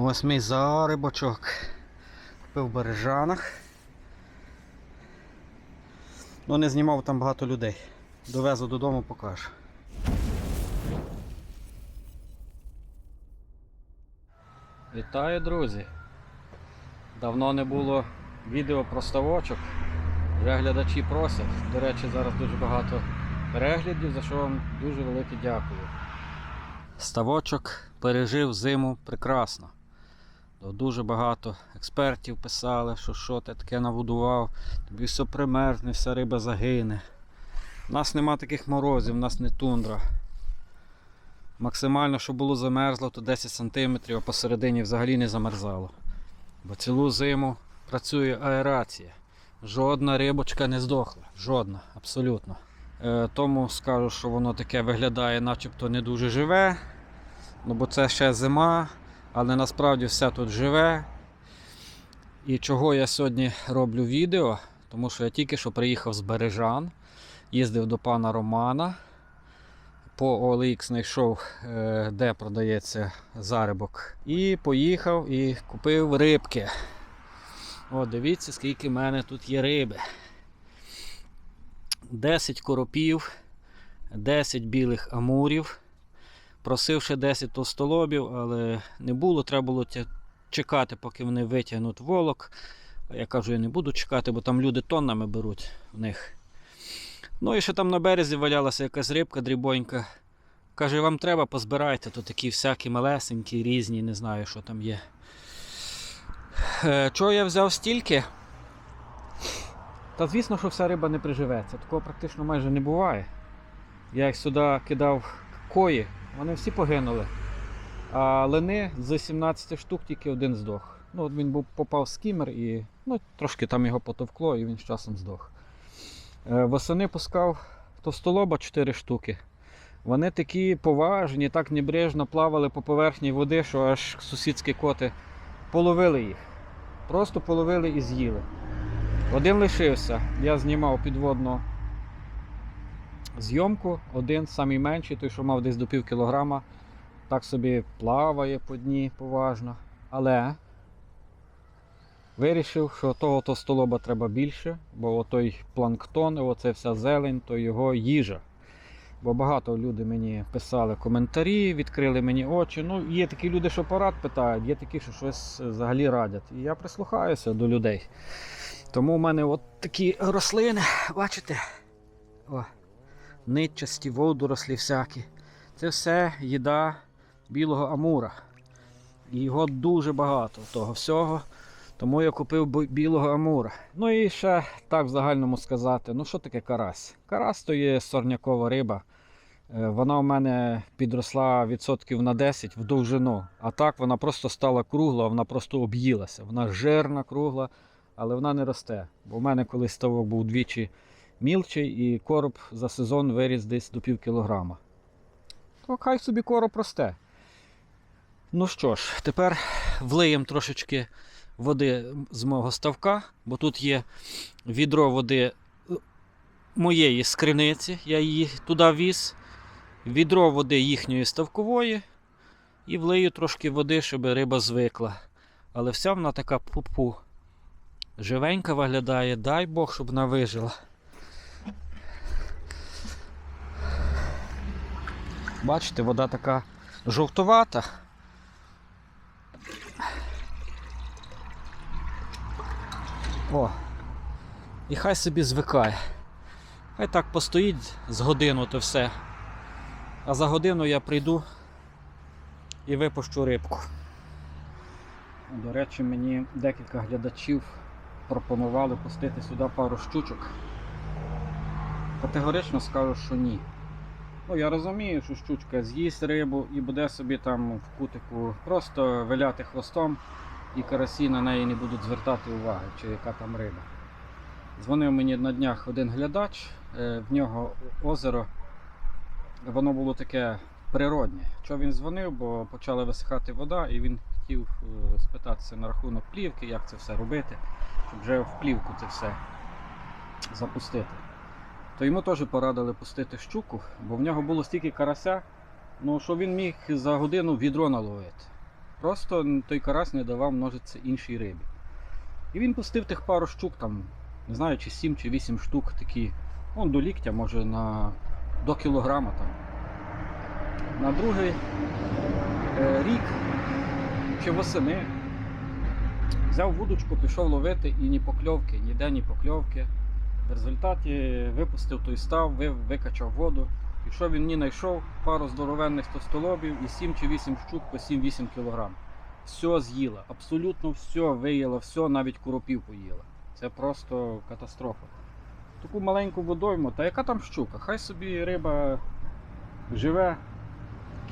Ось мій зарибочок. Купив в Бережанах. Ну не знімав там багато людей. Довезу додому, покажу. Вітаю, друзі! Давно не було відео про ставочок. Вже глядачі просять. До речі, зараз дуже багато переглядів, за що вам дуже велике дякую. Ставочок пережив зиму прекрасно. Дуже багато експертів писали, що що ти таке набудував, тобі все примерзне, вся риба загине. У нас нема таких морозів, у нас не тундра. Максимально, що було замерзло, то 10 см, а посередині взагалі не замерзало. Бо цілу зиму працює аерація. Жодна рибочка не здохла. Жодна, абсолютно. Е, тому скажу, що воно таке виглядає, начебто не дуже живе. Ну, бо це ще зима, але насправді все тут живе. І чого я сьогодні роблю відео? Тому що я тільки що приїхав з Бережан, їздив до пана Романа. По OLX знайшов, е, де продається зарибок. І поїхав і купив рибки. О, дивіться, скільки в мене тут є риби. 10 коропів, 10 білих амурів. Просив ще 10 товстолобів, але не було. Треба було чекати, поки вони витягнуть волок. Я кажу, я не буду чекати, бо там люди тоннами беруть в них. Ну і ще там на березі валялася якась рибка дрібонька. Каже, вам треба, позбирайте, то такі всякі малесенькі, різні, не знаю, що там є. Е, чого я взяв стільки? Та звісно, що вся риба не приживеться. Такого практично майже не буває. Я їх сюди кидав кої, вони всі погинули. А лини з 17 штук тільки один здох. Ну, от він був попав в скімер і ну, трошки там його потовкло і він з часом здох. Е, Восени пускав товстолоба 4 штуки. Вони такі поважні, так небрежно плавали по поверхні води, що аж сусідські коти половили їх. Просто половили і з'їли. Один лишився. Я знімав підводну зйомку. Один самий менший, той, що мав десь до пів кілограма. Так собі плаває по дні поважно. Але вирішив, що того товстолоба треба більше, бо той планктон, оце вся зелень, то його їжа. Бо багато люди мені писали коментарі, відкрили мені очі. Ну, є такі люди, що порад питають, є такі, що щось взагалі радять. І я прислухаюся до людей. Тому в мене от такі рослини, бачите? О, нитчасті, водорослі всякі. Це все їда білого амура. І його дуже багато того всього. Тому я купив білого амура. Ну і ще так в загальному сказати, ну що таке карась? Карась то є сорнякова риба. Е, Вона в мене підросла відсотків на 10 в довжину. А так вона просто стала кругла, вона просто об'їлася. Вона жирна, кругла, але вона не росте. Бо в мене колись ставок був двічі мілчий і короб за сезон виріс десь до пів кілограма. То хай собі короб росте. Ну що ж, тепер влиємо трошечки води з мого ставка, бо тут є відро води е, моєї скриниці, я її туди віз, відро води їхньої ставкової і влию трошки води, щоб риба звикла. Але вся вона така пупу. Живенька виглядає, дай Бог, щоб вона вижила. Бачите, вода така жовтувата. О, і хай собі звикає. Хай так постоїть з годину то все. А за годину я прийду і випущу рибку. До речі, мені декілька глядачів пропонували пустити сюди пару щучок. Категорично скажу, що ні. Ну, я розумію, що щучка з'їсть рибу і буде собі там в кутику просто виляти хвостом, і карасі на неї не будуть звертати уваги, чи яка там риба. Дзвонив мені на днях один глядач, е, в нього озеро, воно було таке природне. Що він дзвонив, бо почала висихати вода, і він хотів е, спитатися на рахунок плівки, як це все робити, щоб вже в плівку це все запустити. То йому теж порадили пустити щуку, бо в нього було стільки карася, ну, що він міг за годину відро наловити. Просто той карась не давав множитися іншій рибі. І він пустив тих пару штук, там, не знаю, чи 7 чи 8 штук такі, он до ліктя, може на, до кілограма там. На другий е, рік чи восени взяв вудочку, пішов ловити і ні покльовки, ніде ні покльовки. В результаті випустив той став, викачав воду. І що він мені знайшов? Пару здоровенних товстолобів і 7 чи 8 штук по 7-8 кг. Все з'їла, абсолютно все виїла, все, навіть коропів поїла. Це просто катастрофа. Таку маленьку водойму, та яка там щука? Хай собі риба живе,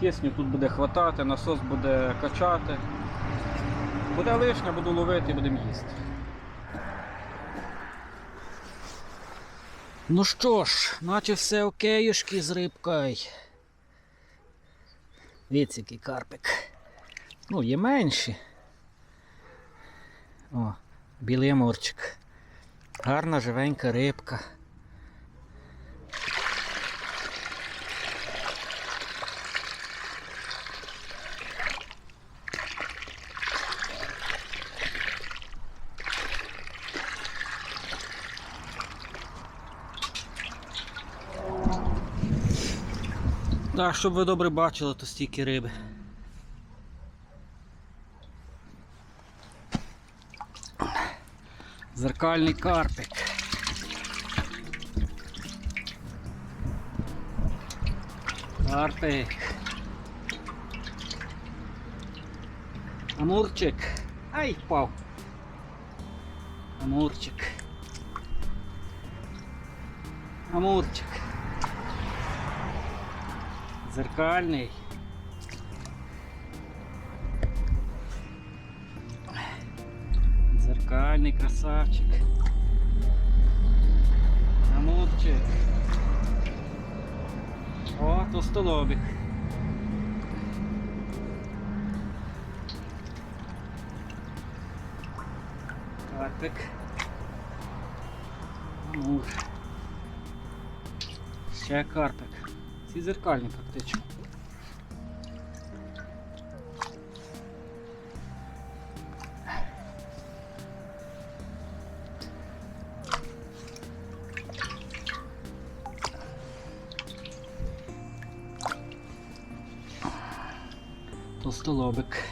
кисню тут буде хватати, насос буде качати. Буде лишня, буду ловити будемо їсти. Ну що ж, наче все окейшки з рибкою. Віць який карпик. Ну, є менші. О, білий амурчик. Гарна живенька рибка. Так, щоб ви добре бачили, то стільки риби. Зеркальний карпик. Карпик. Амурчик. Ай, впав. Амурчик. Амурчик. Зеркальний. Зеркальний красавчик. Амурчик. О, товстолобик. Карпик. Амур. Ще карпик. Ці зеркальні практично. Толстолобик.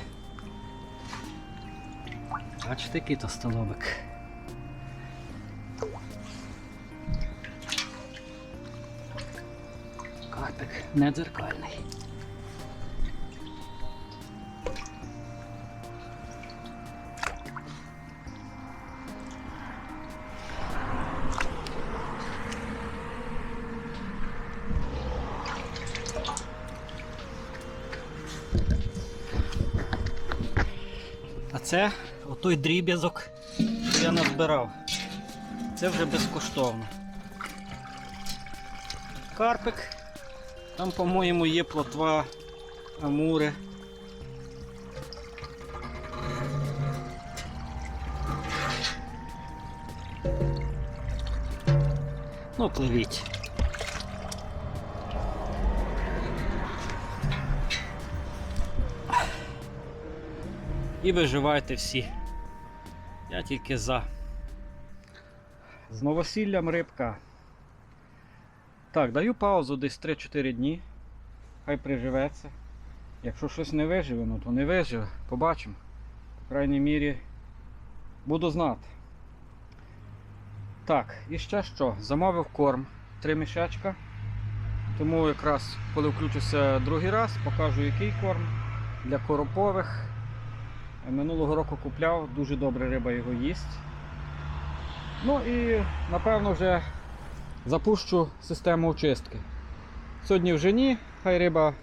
Бачите, який толстолобик. Не дзеркальний. А це отой дріб'язок, що я назбирав. Це вже безкоштовно. Карпик. Там, по-моєму, є плотва амури. Ну, пливіть. І виживайте всі. Я тільки за. З новосіллям рибка. Так, даю паузу десь 3-4 дні. Хай приживеться. Якщо щось не виживе, ну то не виживе. Побачимо. По крайній мірі буду знати. Так, і ще що? Замовив корм. Три мішечка. Тому якраз коли включуся другий раз, покажу який корм для коропових. Минулого року купляв, дуже добре риба його їсть. Ну і напевно вже запущу систему очистки. Сьогодні вже ні, хай риба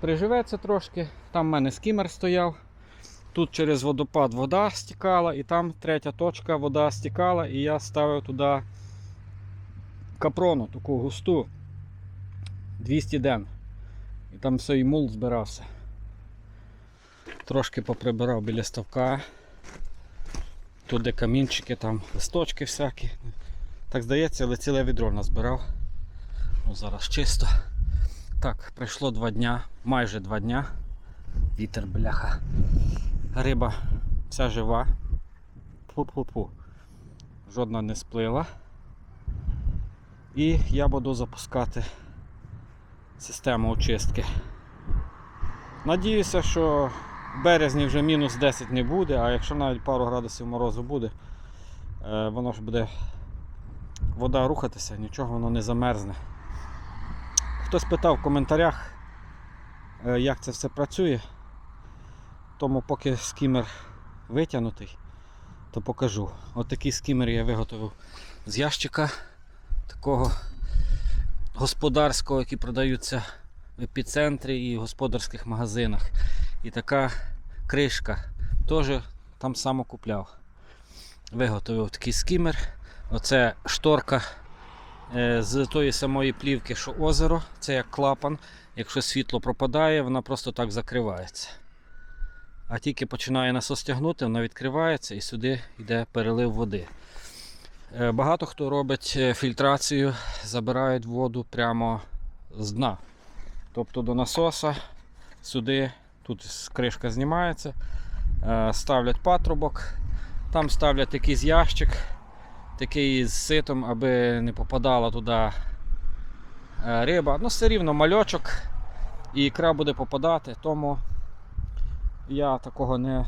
приживеться трошки. Там в мене скімер стояв. Тут через водопад вода стікала, і там третя точка вода стікала, і я ставив туди капрону, таку густу 200 ден. І там все і мул збирався. Трошки поприбирав біля ставка. Тут де камінчики, там листочки всякі. Так здається, але ціле відро назбирав. Ну, зараз чисто. Так, пройшло два дня, майже два дня. Вітер, бляха. Риба вся жива. Пу-пу-пу. Жодна не сплила. І я буду запускати систему очистки. Надіюся, що в березні вже мінус 10 не буде, а якщо навіть пару градусів морозу буде, е, воно ж буде вода рухатися, нічого воно не замерзне. Хтось питав в коментарях, е, як це все працює. Тому поки скімер витягнутий, то покажу. От скімер я виготовив з ящика такого господарського, які продаються в епіцентрі і в господарських магазинах. І така кришка теж там само купляв. Виготовив такий скімер. Оце шторка е, з тої самої плівки, що озеро. Це як клапан. Якщо світло пропадає, вона просто так закривається. А тільки починає насос тягнути, вона відкривається і сюди йде перелив води. Е, Багато хто робить е, фільтрацію, забирають воду прямо з дна. Тобто до насоса сюди, тут кришка знімається, ставлять патрубок, там ставлять якийсь ящик, такий з ситом, аби не попадала туди е, риба. Ну, все рівно мальочок і ікра буде попадати, тому я такого не,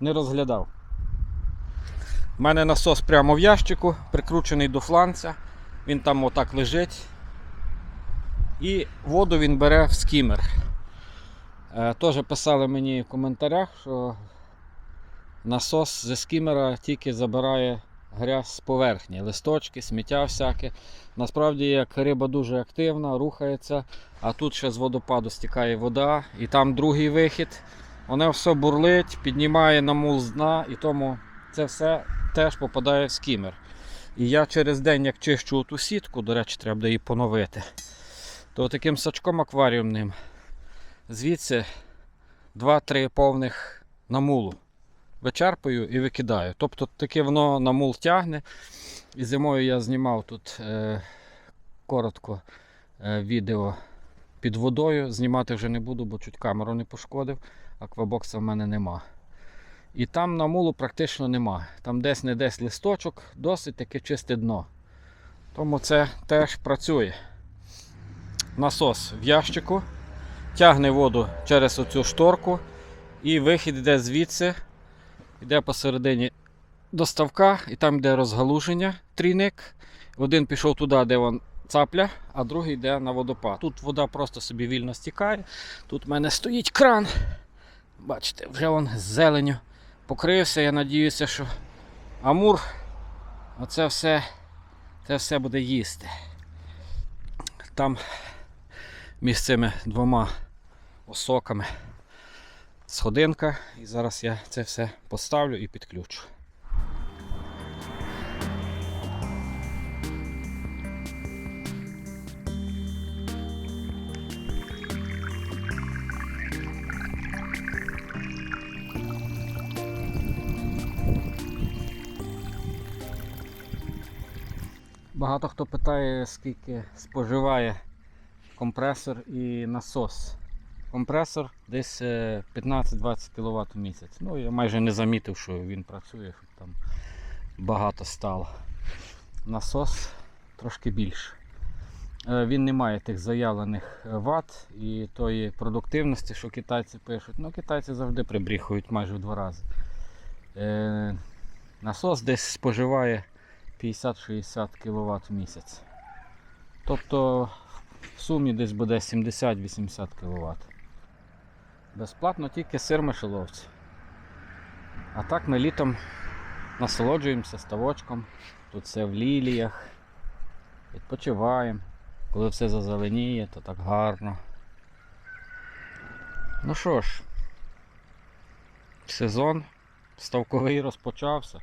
не розглядав. У мене насос прямо в ящику, прикручений до фланця. Він там отак лежить. І воду він бере в скімер. Е, Теж писали мені в коментарях, що насос зі скімера тільки забирає грязь з поверхні, листочки, сміття всяке. Насправді, як риба дуже активна, рухається, а тут ще з водопаду стікає вода, і там другий вихід. Воно все бурлить, піднімає на мул з дна, і тому це все теж попадає в скімер. І я через день, як чищу ту сітку, до речі, треба буде її поновити, то таким сачком акваріумним звідси 2-3 повних на мулу вичерпую і викидаю. Тобто таке воно на мул тягне. І зимою я знімав тут е, коротко е, відео під водою. Знімати вже не буду, бо чуть камеру не пошкодив. Аквабокса в мене нема. І там на мулу практично нема. Там десь не десь листочок, досить таке чисте дно. Тому це теж працює. Насос в ящику, тягне воду через оцю шторку, і вихід йде звідси, йде посередині до ставка, і там йде розгалуження, трійник. Один пішов туди, де вон цапля, а другий йде на водопад. Тут вода просто собі вільно стікає. Тут в мене стоїть кран. Бачите, вже он з зеленю покрився. Я надіюся, що Амур оце все, це все буде їсти. Там між цими двома осоками сходинка. І зараз я це все поставлю і підключу. Багато хто питає, скільки споживає компресор і насос. Компресор десь е, 15-20 кВт в місяць. Ну, я майже не замітив, що він працює, щоб там багато стало. Насос трошки більше. Е, Він не має тих заявлених ват і тої продуктивності, що китайці пишуть. Ну, китайці завжди прибріхують майже в два рази. Е, Насос десь споживає 50-60 кВт в місяць. Тобто в сумі десь буде 70-80 кВт. Безплатно тільки сир мишеловці. А так ми літом насолоджуємося ставочком. Тут все в ліліях. Відпочиваємо. Коли все зазеленіє, то так гарно. Ну що ж, сезон ставковий розпочався.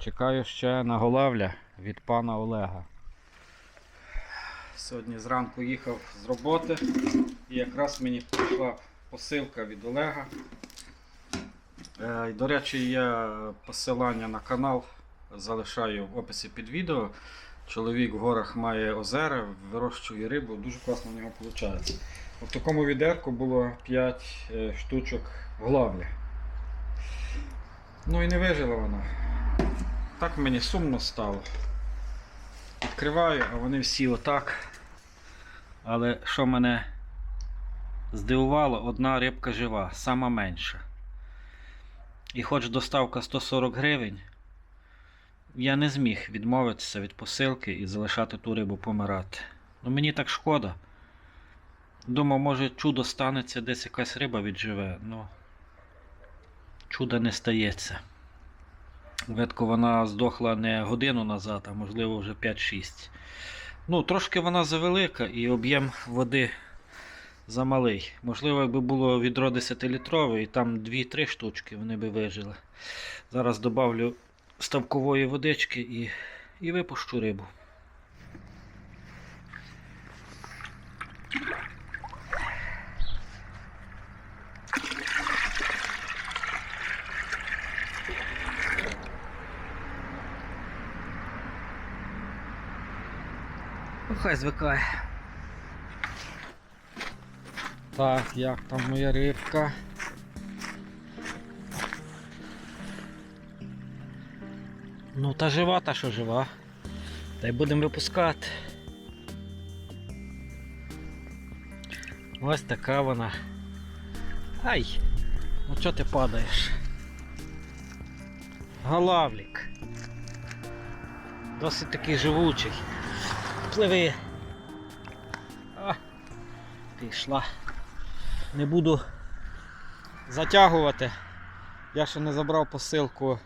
Чекаю ще на голавля від пана Олега. Сьогодні зранку їхав з роботи і якраз мені прийшла посилка від Олега. Е, До речі, я посилання на канал залишаю в описі під відео. Чоловік в горах має озера, вирощує рибу, дуже класно в нього виходить. В такому відерку було 5 штучок главлі. Ну і не вижила вона. Так мені сумно стало. Відкриваю, а вони всі отак. Але що мене здивувало, одна рибка жива, сама менша. І хоч доставка 140 гривень, я не зміг відмовитися від посилки і залишати ту рибу помирати. Ну мені так шкода. Думав, може чудо станеться, десь якась риба відживе. Ну, чуда не стається. Видко, вона здохла не годину назад, а можливо вже 5-6. Ну, трошки вона завелика і об'єм води замалий. Можливо, якби було відро 10-літрове і там 2-3 штучки, вони би вижили. Зараз добавлю ставкової водички і, і випущу рибу. Ну, хай звикає. Так, як там моя рибка? Ну, та жива, та що жива. Та й будемо випускати. Ось така вона. Ай! Ну чого ти падаєш? Галавлік. Досить такий живучий. Пливи. А, пішла. Не буду затягувати. Я ще не забрав посилку,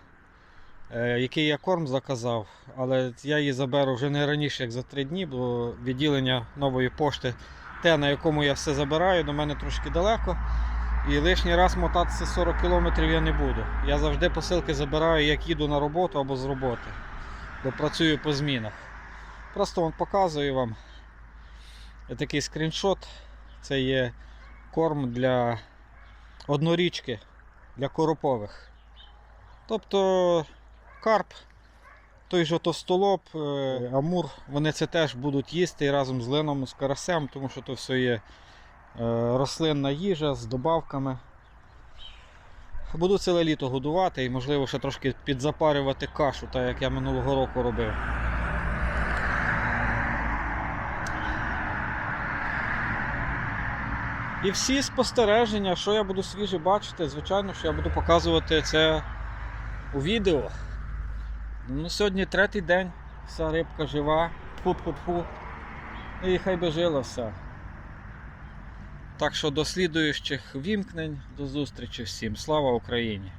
е, який я корм заказав, але я її заберу вже не раніше, як за три дні, бо відділення нової пошти, те, на якому я все забираю, до мене трошки далеко. І лишній раз мотатися 40 км я не буду. Я завжди посилки забираю, як їду на роботу або з роботи. Бо працюю по змінах. Просто вон показую вам такий скріншот. Це є корм для однорічки, для коропових. Тобто карп, той же товстолоб, е, амур, вони це теж будуть їсти разом з лином, з карасем, тому що то все є е, рослинна їжа з добавками. Буду ціле літо годувати і можливо ще трошки підзапарювати кашу, так як я минулого року робив. І всі спостереження, що я буду свіже бачити, звичайно, що я буду показувати це у відео. Ну, Сьогодні третій день, вся рибка жива, фу-фу-фу. І хай би жила все. Так що до слідуючих вімкнень, до зустрічі всім. Слава Україні!